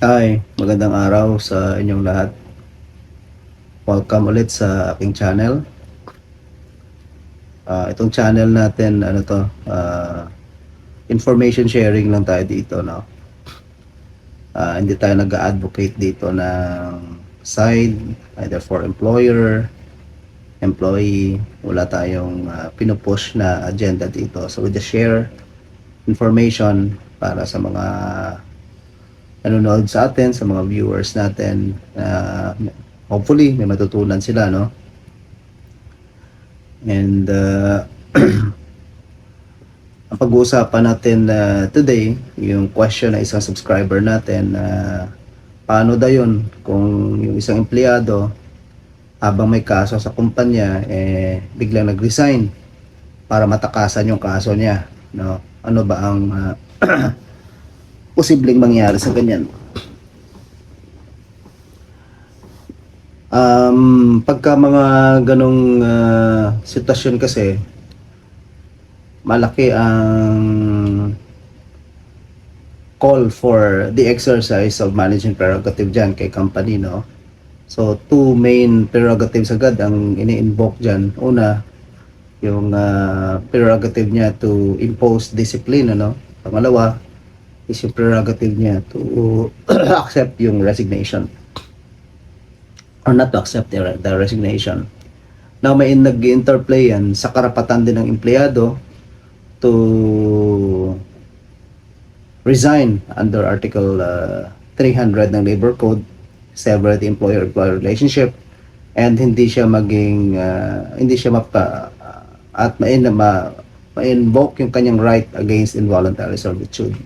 Hi, magandang araw sa inyong lahat. Welcome ulit sa aking channel. Ah, itong channel natin, ano to, ah, information sharing lang tayo dito, no? Ah, hindi tayo nag-advocate dito ng side, either for employer, employee, wala tayong ah, pinupush na agenda dito. So we just share information para sa mga nanonood sa atin, sa mga viewers natin. na hopefully, may matutunan sila, no? And uh, ang pag-uusapan natin uh, today, yung question na isang subscriber natin, na paano daw yun kung yung isang empleyado habang may kaso sa kumpanya, eh, biglang nag-resign para matakasan yung kaso niya, no? Ano ba ang uh, posibleng mangyari sa ganyan. Um, pagka mga ganong ah, sitwasyon kasi, malaki ang call for the exercise of managing prerogative dyan kay company, no? So, two main prerogatives agad ang ini-invoke dyan. Una, yung ah, prerogative niya to impose discipline, ano? Pangalawa, is yung prerogative niya to accept yung resignation or not to accept the, the resignation. Now may nag-interplay yan sa karapatan din ng empleyado to resign under Article uh, 300 ng Labor Code, sever the employer-employer relationship, and hindi siya maging, uh, hindi siya mapa, at ma, ma, ma-invoke yung kanyang right against involuntary servitude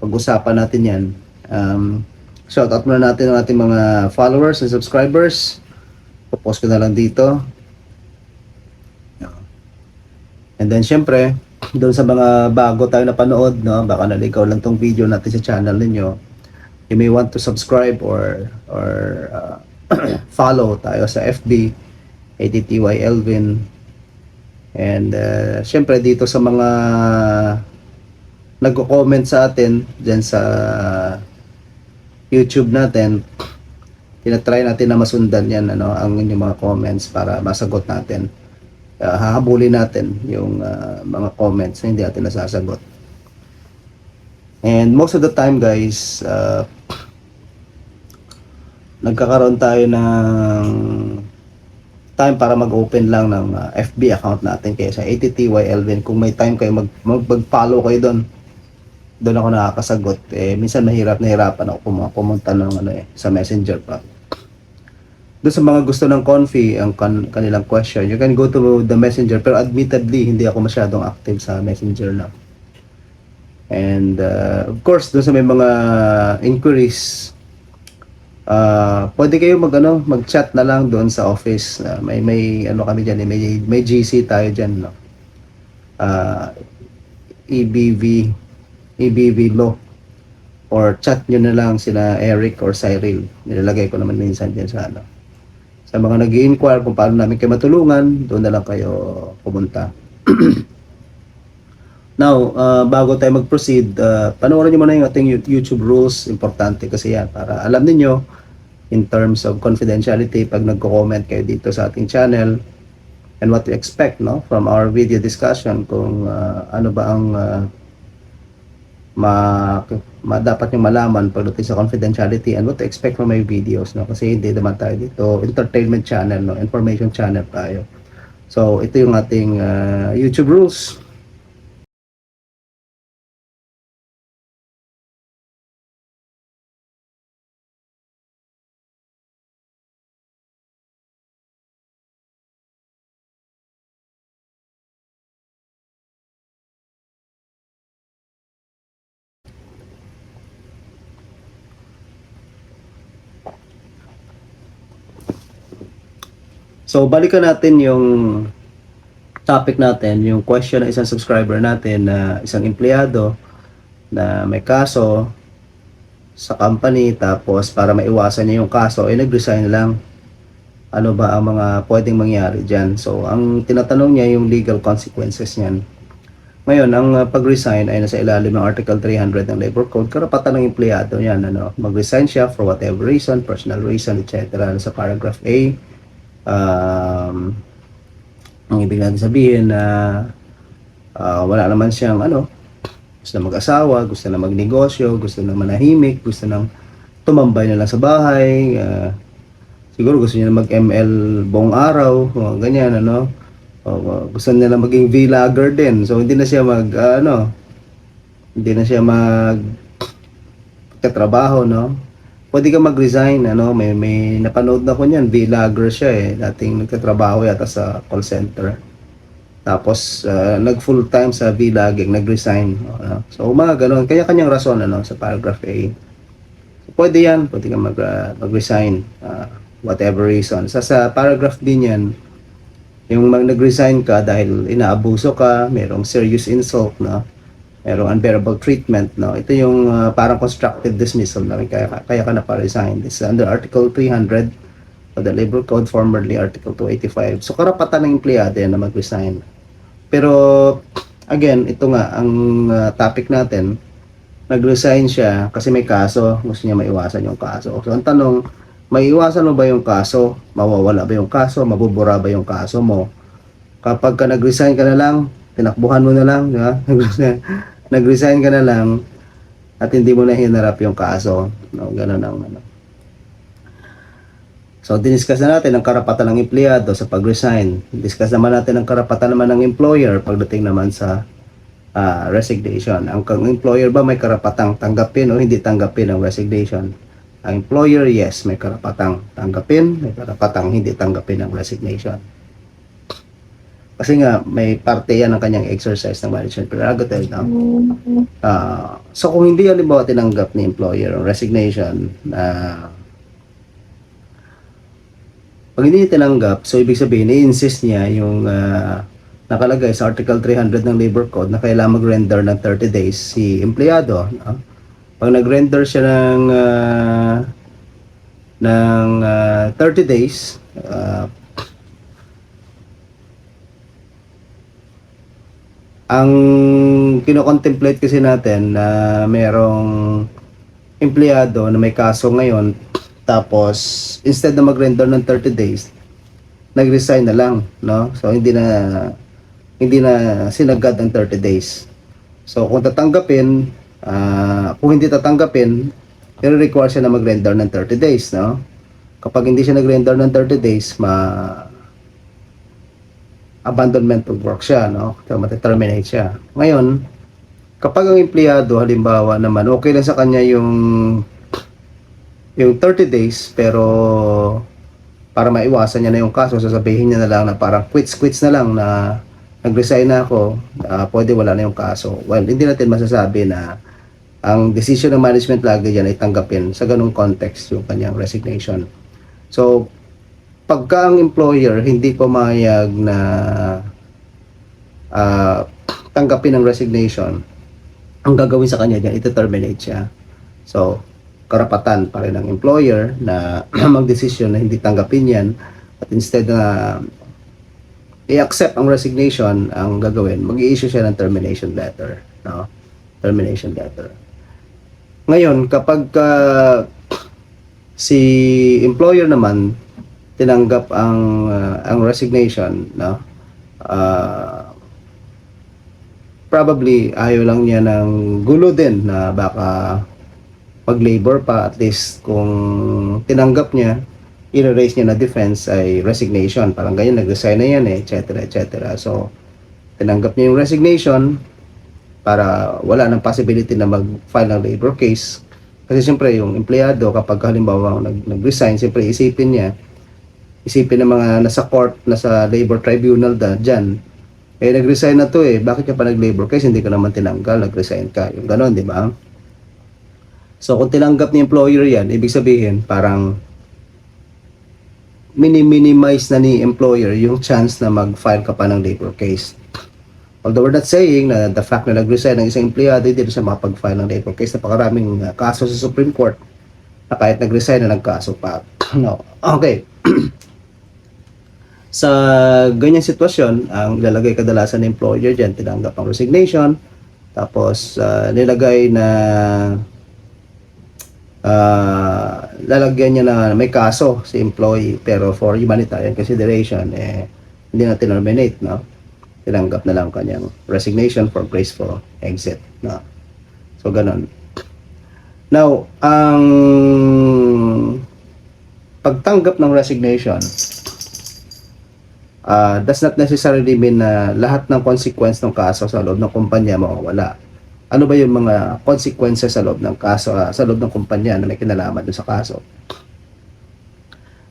pag-usapan natin yan. Um, shout out muna natin ang ating mga followers and subscribers. Popost ko na lang dito. And then syempre, doon sa mga bago tayo napanood, no, baka naligaw lang tong video natin sa channel ninyo. You may want to subscribe or or uh, follow tayo sa FB ATTY Elvin. And uh, syempre dito sa mga nagko-comment sa atin dyan sa YouTube natin, tinatry natin na masundan yan, ano, ang inyong mga comments para masagot natin. Uh, hahabulin natin yung uh, mga comments na hindi natin nasasagot. And most of the time guys, uh, nagkakaroon tayo ng time para mag-open lang ng uh, FB account natin kaya sa ATTY Elvin kung may time kayo mag, mag, mag-follow kayo doon doon ako nakakasagot. Eh, minsan mahirap, nahirapan ako pum- pumunta ng ano eh, sa messenger pa. Doon sa mga gusto ng Confi, ang kan- kanilang question, you can go to the messenger. Pero admittedly, hindi ako masyadong active sa messenger na. And uh, of course, doon sa may mga inquiries, uh, pwede kayo mag, ano, mag-chat na lang doon sa office. Uh, may, may, ano kami dyan, eh, may, may GC tayo dyan. No? Uh, EBV Law or chat nyo na lang sila Eric or Cyril. Nilalagay ko naman minsan dyan sa ano. Sa mga nag inquire kung paano namin kayo matulungan, doon na lang kayo pumunta. Now, uh, bago tayo mag-proceed, uh, panoorin nyo muna yung ating YouTube rules. Importante kasi yan para alam niyo in terms of confidentiality pag nagko-comment kayo dito sa ating channel and what to expect no from our video discussion kung uh, ano ba ang uh, ma, ma dapat nyo malaman pagdating sa confidentiality and what to expect from my videos no? Kasi hindi naman tayo dito entertainment channel no? Information channel tayo. So ito yung ating uh, YouTube rules So, balikan natin yung topic natin, yung question ng isang subscriber natin na isang empleyado na may kaso sa company tapos para maiwasan niya yung kaso ay nag-resign lang. Ano ba ang mga pwedeng mangyari dyan? So, ang tinatanong niya yung legal consequences niyan. Ngayon, ang uh, pag-resign ay nasa ilalim ng Article 300 ng Labor Code. Karapatan ng empleyado yan, ano, mag-resign siya for whatever reason, personal reason, etc. Sa paragraph A, um, ang ibig natin sabihin na ah, wala naman siyang ano, gusto na mag-asawa, gusto na magnegosyo, gusto na manahimik, gusto nang tumambay na lang sa bahay, ah, siguro gusto niya na mag-ML buong araw, mga ganyan, ano. O, uh, gusto niya na maging vlogger din. So, hindi na siya mag, ah, ano, hindi na siya mag katrabaho, no? Pwede ka mag-resign, ano, may, may napanood na ko niyan, vlogger siya eh, dating nagtatrabaho yata sa call center. Tapos, ah, nag full time sa vlogging, nag-resign. ano. So, mga ganun. Kaya kanyang rason, ano, sa paragraph A. Pwede yan, pwede ka mag, ah, mag-resign, ah, whatever reason. Sa, sa paragraph B niyan, yung mag nag-resign ka dahil inaabuso ka, merong serious insult, no? Merong unbearable treatment, no? Ito yung ah, parang constructive dismissal na kaya, kaya ka na pa-resign. This is under Article 300 of the Labor Code, formerly Article 285. So, karapatan ng empleyado na mag-resign. Pero, again, ito nga, ang ah, topic natin, nag-resign siya kasi may kaso, gusto niya maiwasan yung kaso. So, ang tanong, maiwasan mo ba yung kaso? Mawawala ba yung kaso? Mabubura ba yung kaso mo? Kapag ka nag-resign ka na lang, tinakbuhan mo na lang, di ba? nag-resign ka na lang at hindi mo na hinarap yung kaso. No, ganun ang ano. So, diniscuss na natin ang karapatan ng empleyado sa pag-resign. Discuss naman natin ang karapatan naman ng employer pagdating naman sa ah, resignation. Ang employer ba may karapatang tanggapin o hindi tanggapin ang resignation? Ang employer, yes, may karapatang tanggapin, may karapatang hindi tanggapin ang resignation. Kasi nga, may parte yan ng kanyang exercise ng management prerogative. No? Ah, so, kung hindi halimbawa tinanggap ni employer ang resignation, na pag hindi niya tinanggap, so ibig sabihin, i-insist niya yung ah, nakalagay sa Article 300 ng Labor Code na kailangan mag-render ng 30 days si empleyado. No? Pag nag-render siya ng ah, ng ah, 30 days, ah, ang kino-contemplate kasi natin na merong empleyado na may kaso ngayon tapos instead na mag-render ng 30 days nag-resign na lang no? So hindi na hindi na sinagad ang 30 days. So kung tatanggapin ah, kung hindi tatanggapin i-require siya na mag-render ng 30 days no? Kapag hindi siya nag-render ng 30 days ma abandonment of work siya, no? So, mati-terminate siya. Ngayon, kapag ang empleyado, halimbawa naman, okay lang sa kanya yung yung 30 days, pero para maiwasan niya na yung kaso, sasabihin niya na lang na parang quits-quits na lang na nag-resign na ako, ah, pwede wala na yung kaso. Well, hindi natin masasabi na ang decision ng management lagi yan ay tanggapin sa ganung context yung kanyang resignation. So, pagka ang employer hindi pumayag na ah, tanggapin ang resignation, ang gagawin sa kanya diyan, ito-terminate siya. So, karapatan pa rin ng employer na magdesisyon na hindi tanggapin yan at instead na i-accept ang resignation, ang gagawin, mag-i-issue siya ng termination letter. No? Termination letter. Ngayon, kapag ah, si employer naman tinanggap ang uh, ang resignation no? Ah, probably ayaw lang niya ng gulo din na baka mag-labor pa at least kung tinanggap niya i-raise niya na defense ay resignation. Parang ganyan nag-resign na yan eh etc etc so tinanggap niya yung resignation para wala nang possibility na mag-file ng labor case. Kasi siyempre yung empleyado kapag halimbawa nag- nag-resign siyempre isipin niya isipin ng mga nasa court, nasa labor tribunal da, dyan, eh nag-resign na to eh, bakit ka pa nag-labor case, hindi ka naman tinanggal, nag-resign ka, yung ganon, di ba? So kung tinanggap ni employer yan, ibig sabihin parang mini-minimize na ni employer yung chance na mag-file ka pa ng labor case. Although we're not saying na the fact na nag-resign ng isang empleyado, hindi na siya makapag-file ng labor case. Napakaraming uh, kaso sa Supreme Court na kahit nag-resign na nagkaso pa. no. Okay. Sa ganyang sitwasyon, ang ilalagay kadalasan ng employer dyan, tinanggap ang resignation, tapos ah, nilagay na ah, lalagyan niya na may kaso si employee pero for humanitarian consideration eh hindi na terminate no? Tinanggap na lang kanyang resignation for graceful exit no? So ganun. Now ang pagtanggap ng resignation ah, does not necessarily mean na lahat ng consequence ng kaso sa loob ng kumpanya mawawala ano ba yung mga consequences sa loob ng kaso, ah, sa loob ng kumpanya na may kinalaman dun sa kaso.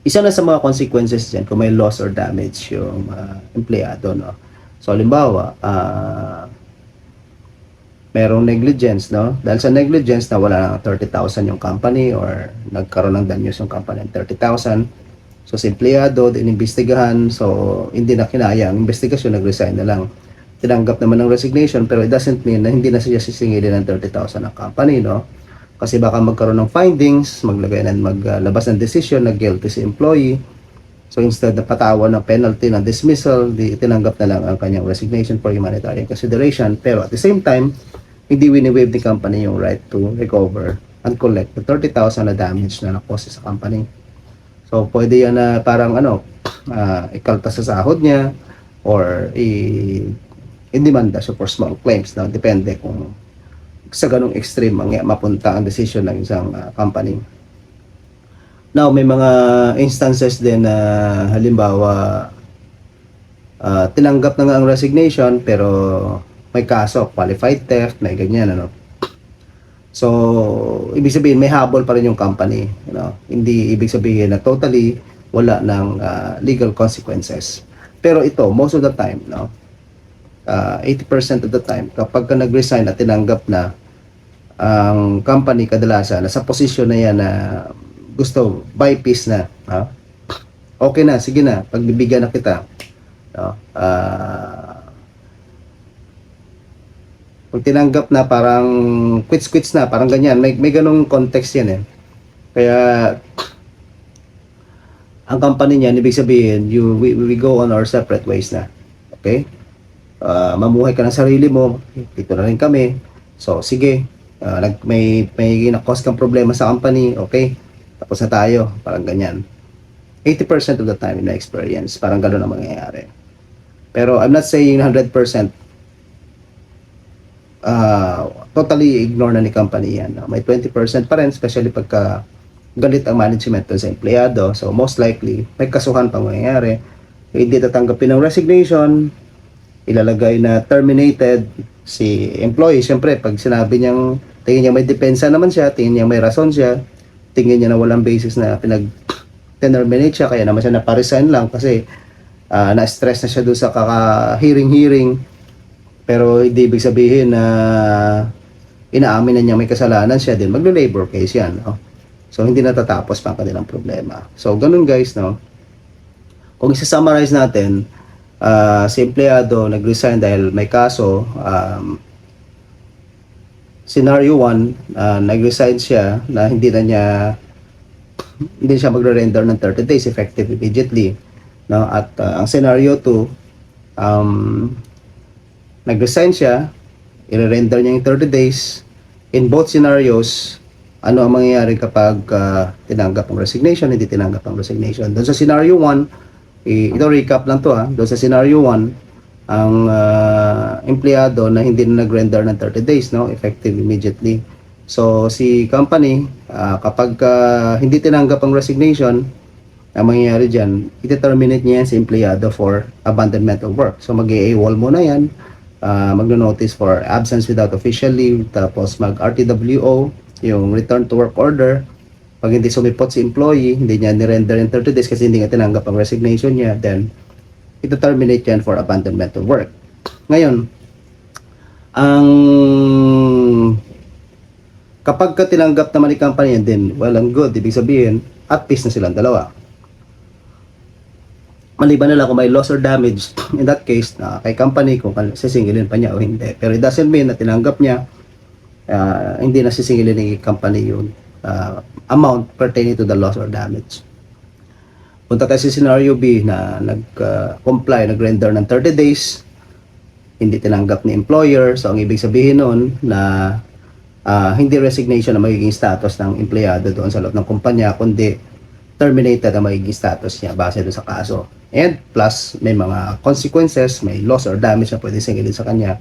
Isa na sa mga consequences dyan kung may loss or damage yung ah, empleyado. No? So, halimbawa, ah, merong negligence, no? Dahil sa negligence, nawala ng 30,000 yung company or nagkaroon ng danyos yung company ng 30,000. So, si empleyado, inimbestigahan. So, hindi na kinaya ang investigasyon, nag-resign na lang tinanggap naman ng resignation pero it doesn't mean na hindi na siya sisingilin ng 30,000 ng company, no? Kasi baka magkaroon ng findings, maglagay na maglabas ng decision na guilty si employee. So instead na patawan ng penalty ng dismissal, di, tinanggap na lang ang kanyang resignation for humanitarian consideration. Pero at the same time, hindi wini-waive the company yung right to recover and collect the 30,000 na damage na nakose sa company. So pwede yan na parang ano, uh, ikaltas sa sahod niya or i i-demanda siya for small claims na depende kung sa ganong extreme ang mapunta ang decision ng isang ah, company. Now, may mga instances din na halimbawa ah, tinanggap na nga ang resignation pero may kaso, qualified theft, may ganyan ano. So, ibig sabihin may habol pa rin yung company, you know. Hindi ibig sabihin na totally wala ng ah, legal consequences. Pero ito, most of the time, no, uh, 80% of the time, kapag ka nag-resign at tinanggap na ang company kadalasan, nasa posisyon na yan na gusto, buy peace na. Ha? Okay na, sige na, pagbibigyan na kita. No? Ah, pag tinanggap na parang quits-quits na, parang ganyan, may, may ganong context yan eh. Kaya, ang company niyan, ibig sabihin, you, we, we go on our separate ways na. Okay? uh, mamuhay ka ng sarili mo, dito na rin kami. So, sige, uh, nag, may, may na-cause kang problema sa company, okay, tapos na tayo, parang ganyan. 80% of the time in my experience, parang gano'n ang mangyayari. Pero I'm not saying 100% uh, totally ignore na ni company yan. No? May 20% pa rin, especially pagka galit ang management sa empleyado. So most likely, may kasuhan pang mangyayari. Hindi tatanggapin ng resignation, ilalagay na terminated si employee. Siyempre, pag sinabi niyang tingin niya may depensa naman siya, tingin niya may rason siya, tingin niya na walang basis na pinag terminate siya, kaya naman siya naparesign lang kasi uh, na-stress na siya doon sa kaka-hearing-hearing. Pero hindi ibig sabihin na inaamin na niya may kasalanan siya din, maglo-labor case yan. No? So, hindi natatapos pa ang kanilang problema. So, ganun guys, no? Kung isa-summarize natin, uh, si empleyado nag-resign dahil may kaso, um, scenario 1, uh, nag-resign siya na hindi na niya hindi siya magre-render ng 30 days effective immediately. No? At uh, ang scenario 2, um, nag-resign siya, i-render niya yung 30 days. In both scenarios, ano ang mangyayari kapag uh, tinanggap ang resignation, hindi tinanggap ang resignation. Doon sa scenario 1, i- ito recap lang to ha, doon sa scenario 1, ang uh, empleyado na hindi na nag-render ng 30 days, no, effective immediately. So, si company, uh, kapag uh, hindi tinanggap ang resignation, ang mangyayari dyan, iti-terminate niya yan si empleyado for abandonment of work. So, mag-AWOL muna yan, uh, magno-notice for absence without official leave, tapos mag-RTWO, yung return to work order. Pag hindi sumipot si employee, hindi niya ni-render in 30 days kasi hindi nga tinanggap ang resignation niya, then ito-terminate yan for abandonment of work. Ngayon, ang kapag ka tinanggap naman ni company yan din, well and good, ibig sabihin, at peace na silang dalawa. Maliban na lang kung may loss or damage, in that case, na kay company kung sisingilin pa niya o hindi. Pero it doesn't mean na tinanggap niya, uh, hindi na sisingilin ni company yung uh, amount pertaining to the loss or damage. Punta tayo sa scenario B na nag-comply, nag-render ng 30 days, hindi tinanggap ni employer. So, ang ibig sabihin nun na ah, hindi resignation na magiging status ng empleyado doon sa loob ng kumpanya, kundi terminated ang magiging status niya base doon sa kaso. And plus, may mga consequences, may loss or damage na pwede singilin sa kanya.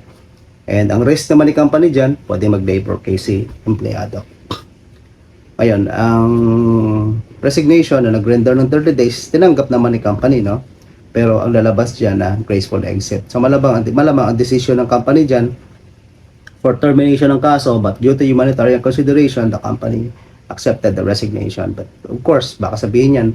And ang risk naman ni company dyan, pwede mag-labor case si empleyado. Ayun, ang resignation na nag-render ng 30 days, tinanggap naman ni company, no? Pero ang lalabas dyan na graceful exit. So malamang, malamang ang decision ng company dyan for termination ng kaso, but due to humanitarian consideration, the company accepted the resignation. But of course, baka sabihin yan,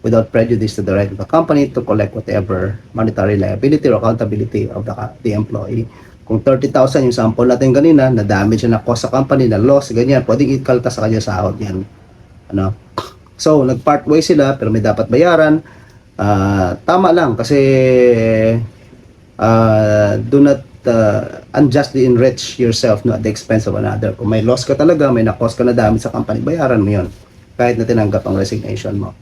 without prejudice to the right of the company to collect whatever monetary liability or accountability of the, the employee. Kung 30,000 yung sample natin kanina, na damage na cost sa company, na loss, ganyan, pwedeng ikalta sa kanya sahod yan. Ano? So, nag-part way sila, pero may dapat bayaran. Ah, tama lang, kasi ah, do not ah, unjustly enrich yourself no, at the expense of another. Kung may loss ka talaga, may na-cost ka na damage sa company, bayaran mo yun. Kahit na tinanggap ang resignation mo.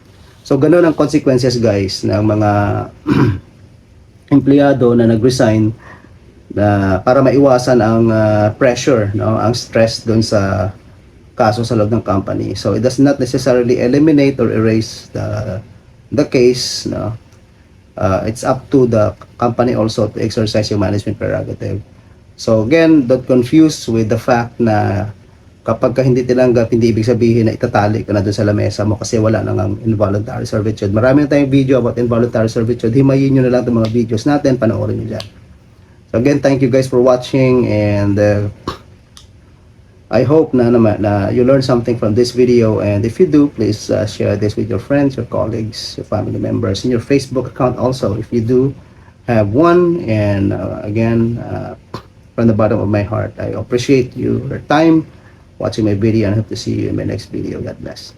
So, ganun ang consequences, guys, ng mga empleyado na nag-resign na para maiwasan ang ah, pressure, no, ang stress doon sa kaso sa loob ng company. So it does not necessarily eliminate or erase the the case, no. Uh, it's up to the company also to exercise yung management prerogative. So again, don't confuse with the fact na kapag ka hindi tinanggap, hindi ibig sabihin na itatali ka na doon sa lamesa mo kasi wala nang ang involuntary servitude. Marami na tayong video about involuntary servitude. Himayin nyo na lang itong mga videos natin, panoorin nyo dyan. So again, thank you guys for watching and uh, I hope na naman na you learn something from this video and if you do, please uh, share this with your friends, your colleagues, your family members, in your Facebook account also if you do have one and uh, again uh, from the bottom of my heart I appreciate your time watching my video and hope to see you in my next video. God bless.